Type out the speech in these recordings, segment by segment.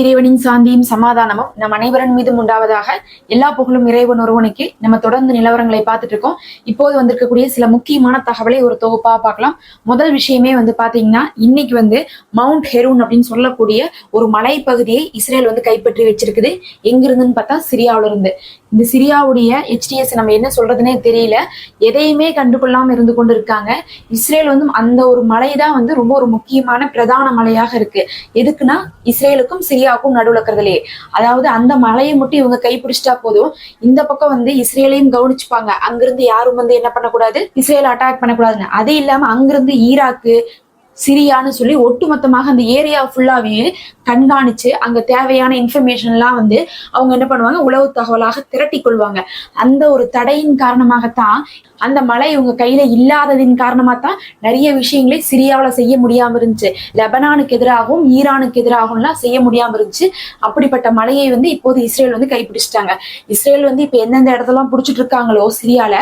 இறைவனின் சாந்தியும் சமாதானமும் நம் அனைவரின் மீதும் உண்டாவதாக எல்லா புகழும் இறைவன் ஒருவனுக்கு நம்ம தொடர்ந்து நிலவரங்களை பார்த்துட்டு இருக்கோம். இப்போது வந்திருக்கக்கூடிய சில முக்கியமான தகவலை ஒரு தொகுப்பா பார்க்கலாம். முதல் விஷயமே வந்து பாத்தீங்கன்னா இன்னைக்கு வந்து மவுண்ட் ஹெரூன் அப்படின்னு சொல்லக்கூடிய ஒரு மலைப்பகுதியை இஸ்ரேல் வந்து கைப்பற்றி வச்சிருக்குது. எங்கிருந்துன்னு பார்த்தா சிரியாவில இருந்து இந்த சிரியாவுடைய ஹெச்டிஎஸ் நம்ம என்ன சொல்றதுனே தெரியல. எதையுமே கண்டுகொள்ளாம இருந்து கொண்டு இருக்காங்க இஸ்ரேல் வந்து அந்த ஒரு மலை தான் வந்து ரொம்ப ஒரு முக்கியமான பிரதான மலையாக இருக்கு. எதுக்குன்னா இஸ்ரேலுக்கும் சிரியாவுக்கும் நடுவுல இருக்கிறதுலே. அதாவது அந்த மலையை மட்டும் இவங்க கைப்பிடிச்சிட்டா போதும். இந்த பக்கம் வந்து இஸ்ரேலையும் கவனிச்சுப்பாங்க. அங்கிருந்து யாரும் வந்து என்ன பண்ணக்கூடாது? இஸ்ரேல் அட்டாக் பண்ணக்கூடாதுன்னு. அது இல்லாம அங்கிருந்து ஈராக்கு சிரியான்னு சொல்லி ஒட்டுமொத்தமாக அந்த ஏரியா ஃபுல்லாவே கண்காணிச்சு அங்க தேவையான இன்ஃபர்மேஷன்லாம் வந்து அவங்க என்ன பண்ணுவாங்க? உளவு தகவலாக திரட்டி கொள்வாங்க. அந்த ஒரு தடையின் காரணமாகத்தான் அந்த மலை இவங்க கையில இல்லாததின் காரணமா தான் நிறைய விஷயங்களை சிரியாவில் செய்ய முடியாம இருந்துச்சு. லெபனானுக்கு எதிராகவும் ஈரானுக்கு எதிராகவும்லாம் செய்ய முடியாம இருந்துச்சு. அப்படிப்பட்ட மலையை வந்து இப்போது இஸ்ரேல் வந்து கைப்பிடிச்சிட்டாங்க. இஸ்ரேல் வந்து இப்ப எந்தெந்த இடத்தெல்லாம் பிடிச்சிட்டு இருக்காங்களோ சிரியால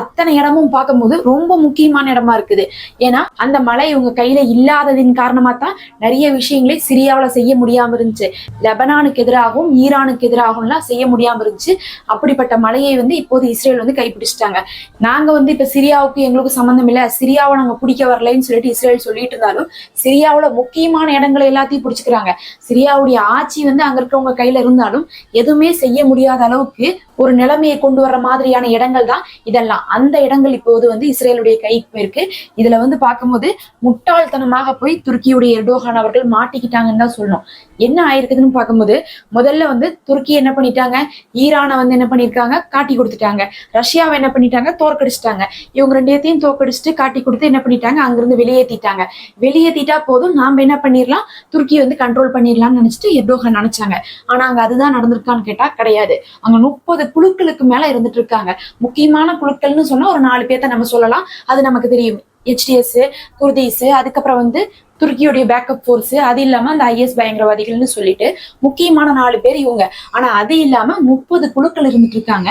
அத்தனை இடமும் பார்க்கும்போது ரொம்ப முக்கியமான இடமா இருக்குது. ஏன்னா அந்த மலை இவங்க கையில இல்லாததின் காரணமா தான் நிறைய விஷயங்களை சிரியாவில் செய்ய முடியாம இருந்துச்சு. லெபனானுக்கு எதிராகவும் ஈரானுக்கு எதிராகவும்லாம் செய்ய முடியாம இருந்துச்சு. அப்படிப்பட்ட மலையை வந்து இப்போது இஸ்ரேல் வந்து கைப்பிடிச்சிட்டாங்க. நாங்க வந்து இப்ப சிரியாவுக்கு எங்களுக்கு சம்மந்தம் இல்ல. சிரியாவை நாங்க பிடிக்க வரலைன்னு சொல்லிட்டு இஸ்ரேல் சொல்லிட்டு இருந்தாலும் சிரியாவுல முக்கியமான இடங்களை எல்லாத்தையும் பிடிச்சிக்கிறாங்க. சிரியாவுடைய ஆட்சி வந்து அங்க இருக்கவங்க கையில இருந்தாலும் எதுவுமே செய்ய முடியாத அளவுக்கு ஒரு நிலைமையை கொண்டு வர்ற மாதிரியான இடங்கள் தான் இதெல்லாம். அந்த இடங்கள் இப்போது வந்து இஸ்ரேலுடைய கைக்கு போயிருக்கு இதுல வந்து பார்க்கும்போது முட்டாள்தனமாக போய் துருக்கியுடைய எர்டோகான் அவர்கள் மாட்டிக்கிட்டாங்கன்னு தான் சொல்லணும். என்ன ஆயிருக்குதுன்னு பார்க்கும்போது முதல்ல வந்து துருக்கி என்ன பண்ணிட்டாங்க? ஈரானை வந்து என்ன பண்ணிருக்காங்க காட்டி கொடுத்துட்டாங்க. ரஷ்யாவை என்ன பண்ணிட்டாங்க? தோற்கடிச்சிட்டாங்க. இவங்க ரெண்டையத்தையும் தோற்கடிச்சிட்டு காட்டி கொடுத்து என்ன பண்ணிட்டாங்க? அங்கிருந்து வெளியேற்றிட்டாங்க வெளியேற்றிட்டா போதும். நாம என்ன பண்ணிடலாம் துருக்கியை வந்து கண்ட்ரோல் பண்ணிடலாம்னு நினைச்சிட்டு எர்டோகன் நினைச்சாங்க. ஆனா அங்க அதுதான் நடந்திருக்கான்னு கேட்டா கிடையாது. அங்க முப்பது குழுக்களுக்கு மேல இருந்துட்டு இருக்காங்க. முக்கியமான குழுக்கள்னு சொன்னா ஒரு நாலு பேர்த்த நம்ம சொல்லலாம். அது நமக்கு தெரியும். ஹெச்டிஎஸ் குர்தீஸ் அதுக்கப்புறம் வந்து துருக்கியுடைய பேக்கப் ஃபோர்ஸ் அது இல்லாம அந்த ஐஎஸ் பயங்கரவாதிகள்னு சொல்லிட்டு முக்கியமான நாலு பேர் இவங்க. ஆனா அது இல்லாம முப்பது குழுக்கள் இருந்துட்டு இருக்காங்க.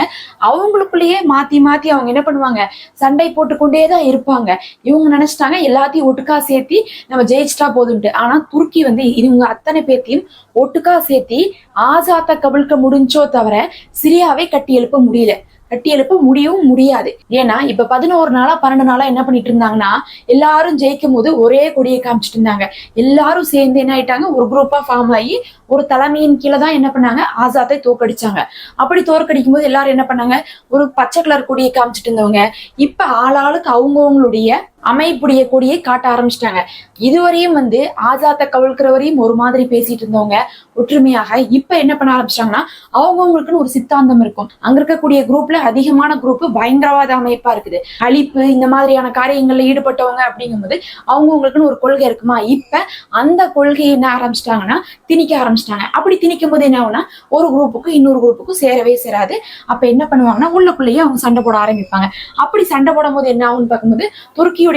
அவங்களுக்குள்ளேயே மாத்தி மாத்தி அவங்க என்ன பண்ணுவாங்க? சண்டை போட்டுக்கொண்டே தான் இருப்பாங்க. இவங்க நினைச்சிட்டாங்க எல்லாத்தையும் ஒட்டுக்கா சேர்த்தி நம்ம ஜெயிச்சிட்டா போதுன்ட்டு. ஆனா துருக்கி வந்து இவங்க அத்தனை பேர்த்தையும் ஒட்டுக்கா சேர்த்தி ஆசாத்த கவிழ்க்க முடிஞ்சோ தவிர சிரியாவை கட்டி எழுப்ப முடியல. கட்டி எழுப்ப முடியவும் முடியாது. ஏன்னா இப்ப பதினோரு நாளா பன்னெண்டு நாளா என்ன பண்ணிட்டு இருந்தாங்கன்னா எல்லாரும் ஜெயிக்கும் போது ஒரே கொடியை காமிச்சிட்டு இருந்தாங்க. எல்லாரும் சேர்ந்து என்ன ஆயிட்டாங்க? ஒரு குரூப்பா ஃபார்ம் ஆகி ஒரு தலைமையின் கீழே தான் என்ன பண்ணாங்க? ஆசாத்தை தோக்கடிச்சாங்க அப்படி தோற்கடிக்கும் போது எல்லாரும் என்ன பண்ணாங்க? ஒரு பச்சை கலர் கொடியை காமிச்சிட்டு இருந்தவங்க. இப்ப ஆளாளுக்கு அவங்கவுங்களுடைய அமைப்புடைய கொடியை காட்ட ஆரம்பிச்சிட்டாங்க. இதுவரையும் வந்து ஆசாத்தை கவிழ்க்கிறவரையும் ஒரு மாதிரி பேசிட்டு இருந்தவங்க ஒற்றுமையாக இப்ப என்ன பண்ண ஆரம்பிச்சிட்டாங்கன்னா அவங்கவுங்களுக்குன்னு ஒரு சித்தாந்தம் இருக்கும். அங்க இருக்கக்கூடிய குரூப்ல அதிகமான குரூப் பயங்கரவாத அமைப்பா இருக்குது. அழிப்பு இந்த மாதிரியான காரியங்கள்ல ஈடுபட்டவங்க அப்படிங்கும்போது அவங்கவுங்களுக்குன்னு ஒரு கொள்கை இருக்குமா? இப்ப அந்த கொள்கையை என்ன ஆரம்பிச்சிட்டாங்கன்னா திணிக்க ஆரம்பிச்சிட்டாங்க. அப்படி திணிக்கும் போது என்ன ஆகும்னா ஒரு குரூப்புக்கும் இன்னொரு குரூப்புக்கும் சேரவே சேராது. அப்ப என்ன பண்ணுவாங்கன்னா உள்ளக்குள்ளேயே அவங்க சண்டை போட ஆரம்பிப்பாங்க. அப்படி சண்டை போடும் போது என்ன ஆகும்னு பார்க்கும்போது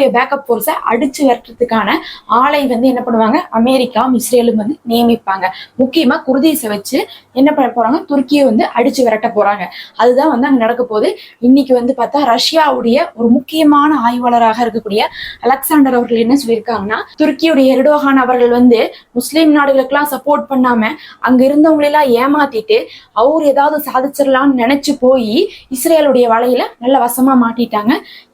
துருக்கியுடைய பேக்கப் போர்ஸை அடிச்சு விரட்டுறதுக்கான ஆளை வந்து என்ன பண்ணுவாங்க? அமெரிக்காவும் இஸ்ரேலும் வந்து நியமிப்பாங்க. முக்கியமா குர்தீஸை வச்சு என்ன பண்ண போறாங்க? துருக்கியை வந்து அடிச்சு விரட்ட போறாங்க. அதுதான் வந்து அங்க நடக்க போகுது. இன்னைக்கு வந்து பார்த்தா ரஷ்யாவுடைய ஒரு முக்கியமான ஆய்வாளராக இருக்கக்கூடிய அலெக்சாண்டர் அவர்கள் என்ன சொல்லியிருக்காங்கன்னா துருக்கியுடைய எர்டோகான் அவர்கள் வந்து முஸ்லீம் நாடுகளுக்கெல்லாம் சப்போர்ட் பண்ணாம அங்க இருந்தவங்களெல்லாம் ஏமாத்திட்டு அவர் ஏதாவது சாதிச்சிடலாம்னு நினைச்சு போய் இஸ்ரேலுடைய வலையில நல்ல வசமா மாட்டிட்டாங்க.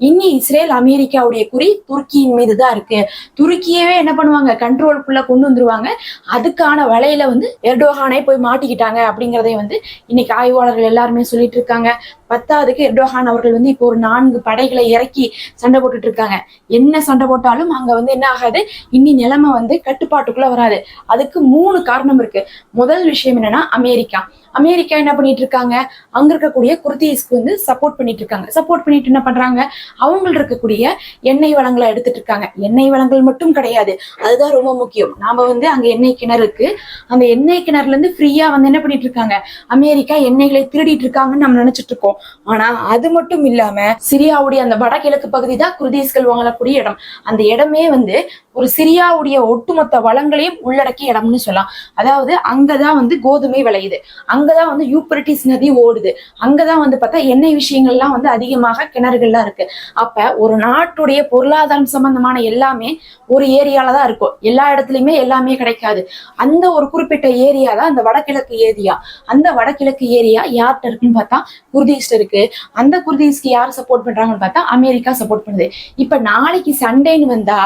இனி இஸ்ரேல் அமெரிக்காவுடைய குறி துருக்கியின் மீது தான் இருக்கு. துருக்கியவே என்ன பண்ணுவாங்க? கண்ட்ரோலுக்குள்ள கொண்டு வந்துருவாங்க. அதுக்கான வலையில வந்து எர்டோஹானே போய் மாட்டிக்கிட்டாங்க அப்படிங்கிறதையும் வந்து இன்னைக்கு ஆய்வாளர்கள் எல்லாருமே சொல்லிட்டு இருக்காங்க. பத்தாவதுக்கு எர்டோஹான் அவர்கள் வந்து இப்போ ஒரு நான்கு படைகளை இறக்கி சண்டை போட்டுட்டு இருக்காங்க. என்ன சண்டை போட்டாலும் அங்க வந்து என்ன ஆகாது? இன்னி நிலைமை வந்து கட்டுப்பாட்டுக்குள்ள வராது. அதுக்கு மூணு காரணம் இருக்கு. முதல் விஷயம் என்னன்னா அமெரிக்கா. அமெரிக்கா என்ன பண்ணிட்டு இருக்காங்க? அங்க இருக்கக்கூடிய குர்தீஸ்க்கு வந்து சப்போர்ட் பண்ணிட்டு இருக்காங்க. சப்போர்ட் பண்ணிட்டு என்ன பண்றாங்க? அவங்க இருக்கக்கூடிய எண்ணெய் வளங்களை எடுத்துட்டு இருக்காங்க. எண்ணெய் வளங்கள் மட்டும் கிடையாது. அதுதான் ரொம்ப முக்கியம். நாம வந்து அங்க எண்ணெய் கிணறு இருக்கு அந்த எண்ணெய் கிணறுல இருந்து ஃப்ரீயா வந்து என்ன பண்ணிட்டு இருக்காங்க? அமெரிக்கா எண்ணெய்களை திருடிட்டு இருக்காங்கன்னு நம்ம நினைச்சிட்டு இருக்கோம். ஆனா அது மட்டும் இல்லாம சிரியாவுடைய அந்த வடகிழக்கு பகுதி தான் குர்தீஸ்கள் வாங்கக்கூடிய இடம். அந்த இடமே வந்து ஒரு சிரியாவுடைய ஒட்டுமொத்த வளங்களையும் உள்ளடக்கிய இடம்னு சொல்லலாம். அதாவது அங்கதான் வந்து கோதுமை விளையுது. அங்க அங்கதான் வந்து யூப்ரட்டிஸ் நதி ஓடுது. அங்கதான் வந்து பார்த்தா எண்ணெய் விஷயங்கள்லாம் வந்து அதிகமாக கிணறுகள்லாம் இருக்கு. அப்ப ஒரு நாட்டுடைய பொருளாதாரம் சம்பந்தமான எல்லாமே ஒரு ஏரியால தான் இருக்கும். எல்லா இடத்துலயுமே எல்லாமே கிடைக்காது. அந்த ஒரு குறிப்பிட்ட ஏரியா தான் அந்த வடகிழக்கு ஏரியா. அந்த வடகிழக்கு ஏரியா யார்கிட்ட இருக்குன்னு பார்த்தா குர்தீஸ்ட் இருக்கு. அந்த குர்தீஸ்க்கு யார் சப்போர்ட் பண்றாங்கன்னு பார்த்தா அமெரிக்கா சப்போர்ட் பண்ணுது. இப்ப நாளைக்கு சண்டேன்னு வந்தா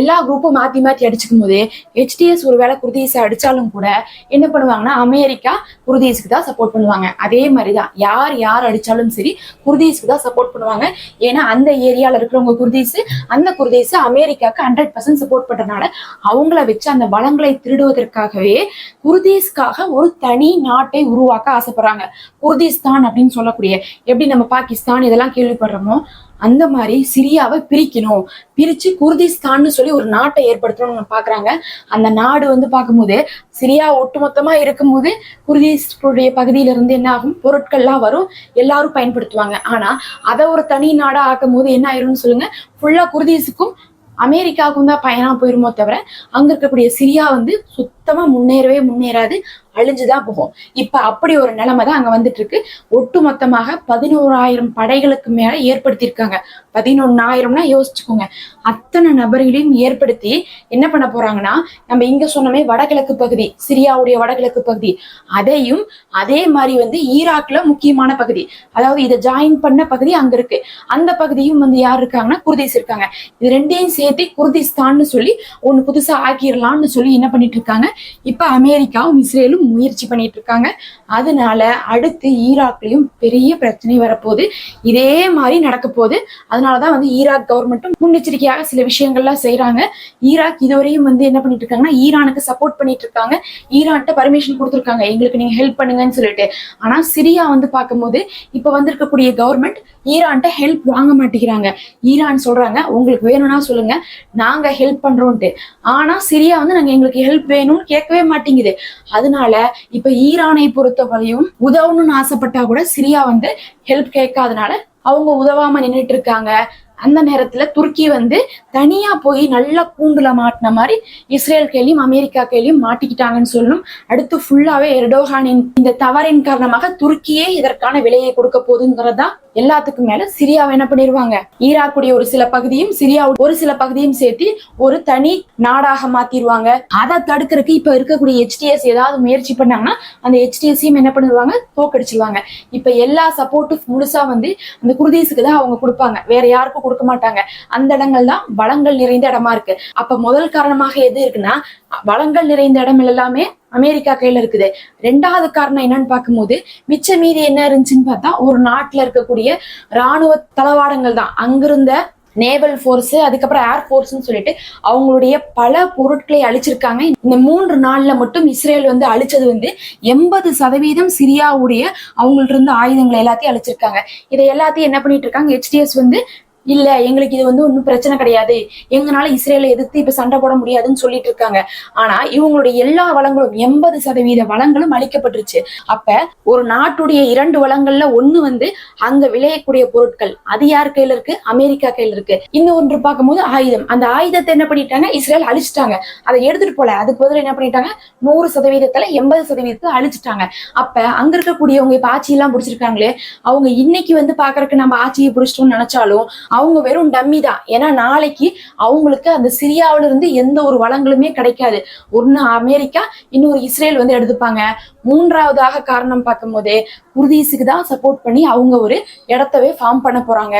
எல்லா குரூப்பும் மாத்தி மாத்தி அடிச்சுக்கும் போது ஹெச்டிஎஸ் ஒருவேளை குர்தீஸை அடிச்சாலும் கூட என்ன பண்ணுவாங்கன்னா அமெரிக்கா குர்தீஸ்க்கு தான் சப்போர்ட் பண்ணுவாங்க. அதே மாதிரி தான் யார் யார் அடித்தாலும் சரி குர்தீஸ்க்கு தான் சப்போர்ட் பண்ணுவாங்க. ஏன்னா அந்த ஏரியால இருக்கிறவங்க குர்தீஸ் அந்த குர்தீஸ் அமெரிக்காக்கு ஹண்ட்ரட் பர்சன்ட் சப்போர்ட் பண்ணுறதுனால அவங்கள வச்சு அந்த வளங்களை திருடுவதற்காகவே குர்தீஸ்க்காக ஒரு தனி நாட்டை உருவாக்க ஆசைப்படுறாங்க. குர்திஸ்தான் அப்படின்னு சொல்லக்கூடிய எப்படி நம்ம பாகிஸ்தான் இதெல்லாம் கேள்விப்படுறோமோ அந்த மாதிரி சிரியாவை பிரிக்கணும். பிரிச்சு குர்திஸ்தான்னு சொல்லி ஒரு நாட்டை ஏற்படுத்தணும்னு பாக்குறாங்க. அந்த நாடு வந்து பார்க்கும்போது சிரியா ஒட்டுமொத்தமா இருக்கும்போது குர்திஸ்டைய பகுதியில இருந்து என்ன ஆகும்? பொருட்கள்லாம் வரும். எல்லாரும் பயன்படுத்துவாங்க. ஆனா அதை ஒரு தனி நாடா ஆக்கும் போது என்ன ஆயிரும்னு சொல்லுங்க. ஃபுல்லா குர்திஸுக்கும் அமெரிக்காவுக்கும் தான் பயனா போயிருமோ தவிர அங்க இருக்கக்கூடிய சிரியா வந்து சுத்தமா முன்னேறவே முன்னேறாது. அழிஞ்சுதான் போகும். இப்ப அப்படி ஒரு நிலைமை தான் அங்க வந்துட்டு இருக்கு ஒட்டு மொத்தமாக பதினோராயிரம் படைகளுக்கு மேல ஏற்படுத்தியிருக்காங்க. பதினொன்னாயிரம்னா யோசிச்சுக்கோங்க. அத்தனை நபர்களையும் ஏற்படுத்தி என்ன பண்ண போறாங்கன்னா நம்ம இங்க சொன்னமே வடகிழக்கு பகுதி சிரியாவுடைய வடகிழக்கு பகுதி. அதையும் அதே மாதிரி வந்து ஈராக்ல முக்கியமான பகுதி. அதாவது இதை ஜாயின் பண்ண பகுதி அங்க இருக்கு. அந்த பகுதியும் வந்து யார் இருக்காங்கன்னா குர்தீஸ் இருக்காங்க. இது ரெண்டையும் சேர்த்து குர்திஸ்தான்னு சொல்லி ஒன்னு புதுசா ஆக்கிடலாம்னு சொல்லி என்ன பண்ணிட்டு இருக்காங்க இப்ப அமெரிக்காவும் இஸ்ரேலும் முயற்சி பண்ணிட்டு இருக்காங்க அதனால அடுத்து ஈராக்லயும் பெரிய பிரச்சனை வரப்போகுது. இதே மாதிரி நடக்க போகுது. அதனாலதான் வந்து ஈராக் கவர்மெண்ட்டும் முன்னெச்சரிக்கையாக சில விஷயங்கள்லாம் செய்யறாங்க ஈராக் இதுவரையும் வந்து என்ன பண்ணிட்டு இருக்காங்கன்னா ஈரானுக்கு சப்போர்ட் பண்ணிட்டு இருக்காங்க ஈரான்கிட்ட பர்மிஷன் கொடுத்துருக்காங்க. எங்களுக்கு நீங்க ஹெல்ப் பண்ணுங்கன்னு சொல்லிட்டு. ஆனா சிரியா வந்து பார்க்கும்போது இப்ப வந்திருக்கக்கூடிய கவர்மெண்ட் ஈரான்கிட்ட ஹெல்ப் வாங்க மாட்டேங்கிறாங்க. ஈரான் சொல்றாங்க உங்களுக்கு வேணும்னா சொல்லுங்க. நாங்க ஹெல்ப் பண்றோம்ட்டு. ஆனா சிரியா வந்து நாங்க எங்களுக்கு ஹெல்ப் வேணும்னு கேட்கவே மாட்டேங்குது. அதனால இப்ப ஈரானை பொறுத்தவரையும் உதவணும்னு ஆசைப்பட்டா கூட சிரியா வந்து ஹெல்ப் கேட்காதனால அவங்க உதவாம நின்றுட்டு இருக்காங்க அந்த நேரத்துல துருக்கி வந்து தனியா போய் நல்லா கூண்டுல மாட்டின மாதிரி இஸ்ரேல் கையிலையும் அமெரிக்கா கையிலையும் மாட்டிக்கிட்டாங்கன்னு சொல்லும். அடுத்து ஃபுல்லாவே எர்டோகானின் இந்த தவறின் காரணமாக துருக்கியே இதற்கான விலையை கொடுக்க போகுதுங்கிறதா எல்லாத்துக்கும் மேல சிரியாவை என்ன பண்ணிருவாங்க? ஈராக்குடைய ஒரு சில பகுதியும் சிரியா ஒரு சில பகுதியும் சேர்த்து ஒரு தனி நாடாக மாத்திருவாங்க. அதை தடுக்கிறதுக்கு இப்ப இருக்கக்கூடிய ஹெச்டிஎஸ் ஏதாவது முயற்சி பண்ணாங்கன்னா அந்த ஹெச்டிஎஸ்ஸையும் என்ன பண்ணிடுவாங்க தோக்கடிச்சிருவாங்க. இப்ப எல்லா சப்போர்ட்டும் முழுசா வந்து அந்த குர்தீஸுக்கு தான் அவங்க கொடுப்பாங்க. வேற யாருக்கும் கொடுக்க மாட்டாங்க. அந்த இடங்கள் தான் வளங்கள் நிறைந்த இடமா இருக்கு. அப்ப முதல் காரணமாக எது இருக்குன்னா வளங்கள் நிறைந்த இடம் எல்லாமே அமெரிக்கா கையில இருக்குது. ரெண்டாவது காரணம் என்னன்னு பார்க்கும்போது மிச்ச மீதி என்ன இருந்துச்சுன்னு பார்த்தா ஒரு நாட்டுல இருக்கக்கூடிய ராணுவ தளவாடங்கள் தான். அங்கிருந்த நேவல் ஃபோர்ஸ் அதுக்கப்புறம் ஏர் ஃபோர்ஸ்னு சொல்லிட்டு அவங்களுடைய பல பொருட்களை அழிச்சிருக்காங்க. இந்த மூன்று நாள்ல மட்டும் இஸ்ரேல் வந்து அழிச்சது வந்து எண்பது சதவீதம் சிரியாவுடைய அவங்கள்ட்ட இருந்து ஆயுதங்களை எல்லாத்தையும் அழிச்சிருக்காங்க. இதை எல்லாத்தையும் என்ன பண்ணிட்டு இருக்காங்க? ஹெச்டிஎஸ் வந்து இல்ல எங்களுக்கு இது வந்து ஒன்றும் பிரச்சனை கிடையாது. எங்களால இஸ்ரேலை எதிர்த்து இப்ப சண்டை போட முடியாதுன்னு சொல்லிட்டு இருக்காங்க. ஆனா இவங்களுடைய எல்லா வளங்களும் எண்பது சதவீத வளங்களும் அளிக்கப்பட்டுருச்சு அப்ப ஒரு நாட்டுடைய இரண்டு வளங்கள்ல ஒண்ணு வந்து அங்க விளையக்கூடிய பொருட்கள். அது யார் கையில இருக்கு? அமெரிக்கா கையில இருக்கு. இன்னொன்று பார்க்கும்போது ஆயுதம். அந்த ஆயுதத்தை என்ன பண்ணிட்டாங்க? இஸ்ரேல் அழிச்சிட்டாங்க. அதை எடுத்துட்டு போல. அதுக்கு பதில் என்ன பண்ணிட்டாங்க? நூறு சதவீதத்துல எண்பது சதவீதத்தை அழிச்சிட்டாங்க. அப்ப அங்க இருக்கக்கூடியவங்க இப்ப ஆட்சி எல்லாம் பிடிச்சிருக்காங்களே அவங்க இன்னைக்கு வந்து பாக்குறதுக்கு நம்ம ஆட்சியை பிடிச்சிட்டோம்னு நினைச்சாலும் அவங்க வெறும் டம்மி தான். ஏன்னா நாளைக்கு அவங்களுக்கு அந்த சிரியாவில இருந்து எந்த ஒரு வளங்களுமே கிடைக்காது. ஒன்னு அமெரிக்கா இன்னொரு இஸ்ரேல் வந்து எடுத்துப்பாங்க. மூன்றாவதாக காரணம் பார்க்கும் போதே குர்தீஸுக்கு தான் சப்போர்ட் பண்ணி அவங்க ஒரு இடத்தவே ஃபார்ம் பண்ண போறாங்க.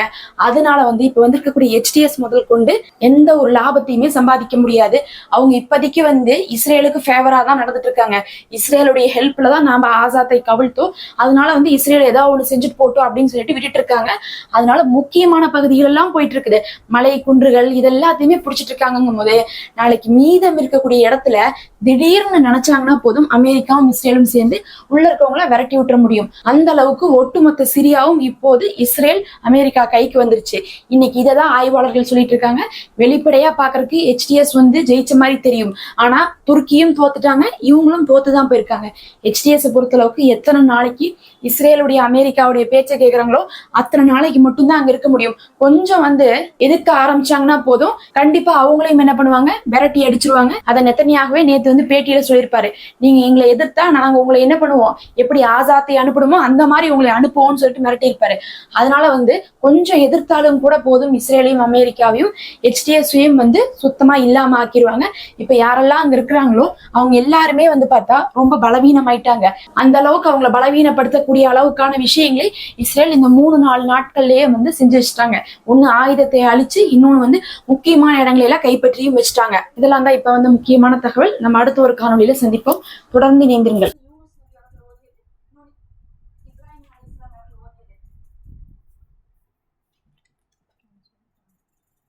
அதனால வந்து இப்ப வந்திருக்கக்கூடிய ஹெச்டிஎஸ் முதல் கொண்டு எந்த ஒரு லாபத்தையுமே சம்பாதிக்க முடியாது. அவங்க இப்போதைக்கு வந்து இஸ்ரேலுக்கு ஃபேவரா தான் நடந்துட்டு இருக்காங்க. இஸ்ரேலுடைய ஹெல்ப்ல தான் நாம ஆசாத்தை கவிழ்த்தோம். அதனால வந்து இஸ்ரேல் ஏதாவது ஒன்று செஞ்சுட்டு போட்டோம் அப்படின்னு சொல்லிட்டு விட்டுட்டு இருக்காங்க. அதனால முக்கியமான பகுதியில் எல்லாம் போயிட்டு இருக்குது மலை குன்றுகள் இதெல்லாத்தையுமே பிடிச்சிட்டு இருக்காங்கும் போது நாளைக்கு மீதம் இருக்கக்கூடிய இடத்துல திடீர்னு நினைச்சாங்கன்னா போதும் அமெரிக்காவும் இஸ்ரேலும் சேர்ந்து உள்ள இருக்கவங்கள விரட்டி விட்டுற முடியும். அந்த அளவுக்கு ஒட்டுமொத்த சிரியாவும் இப்போது இஸ்ரேல் அமெரிக்கா கைக்கு வந்துருச்சு. இன்னைக்கு இதை தான் ஆய்வாளர்கள் சொல்லிட்டு இருக்காங்க. வெளிப்படையா பாக்குறதுக்கு ஹெச்டிஎஸ் வந்து ஜெயிச்ச மாதிரி தெரியும். ஆனா துருக்கியும் தோத்துட்டாங்க. இவங்களும் தோத்துதான் போயிருக்காங்க. ஹெச்டிஎஸ் பொறுத்த அளவுக்கு எத்தனை நாளைக்கு இஸ்ரேலுடைய அமெரிக்காவுடைய பேச்சை கேட்கறாங்களோ அத்தனை நாளைக்கு மட்டும்தான் அங்க இருக்க முடியும். கொஞ்சம் வந்து எதிர்க்க ஆரம்பிச்சாங்கன்னா போதும். கண்டிப்பா அவங்களையும் என்ன பண்ணுவாங்க? விரட்டி அடிச்சிருவாங்க. அதை நெத்தனியாகவே நேத்து வந்து பேட்டியில சொல்லியிருப்பாரு. நீங்க எங்களை எதிர்த்தா நாங்க உங்களை என்ன பண்ணுவோம்? எப்படி ஆசாத்தை அனுப்பணுமோ அந்த மாதிரி உங்களை அனுப்புவோம்னு சொல்லிட்டு மிரட்டியிருப்பாரு அதனால வந்து கொஞ்சம் எதிர்த்தாலும் கூட போதும் இஸ்ரேலையும் அமெரிக்காவையும். ஹெச்டிஎஸ்வையும் வந்து சுத்தமா இல்லாம ஆக்கிடுவாங்க இப்ப யாரெல்லாம் அங்க இருக்கிறாங்களோ அவங்க எல்லாருமே வந்து பார்த்தா ரொம்ப பலவீனமாயிட்டாங்க. அந்த அளவுக்கு அவங்கள பலவீனப்படுத்தக்கூடிய அளவுக்கான விஷயங்களை இஸ்ரேல் இந்த மூணு நாலு நாட்கள்லயே வந்து செஞ்சு வச்சுட்டாங்க. ஒன்னு ஆயுதத்தை அழிச்சு இன்னொன்னு வந்து முக்கியமான இடங்களை எல்லாம் கைப்பற்றியும் வச்சுட்டாங்க. இதெல்லாம் தான் இப்ப வந்து முக்கியமான தகவல். நம்ம அடுத்த ஒரு காணொலியில சந்திப்போம். தொடர்ந்து இணைந்திருங்கள்.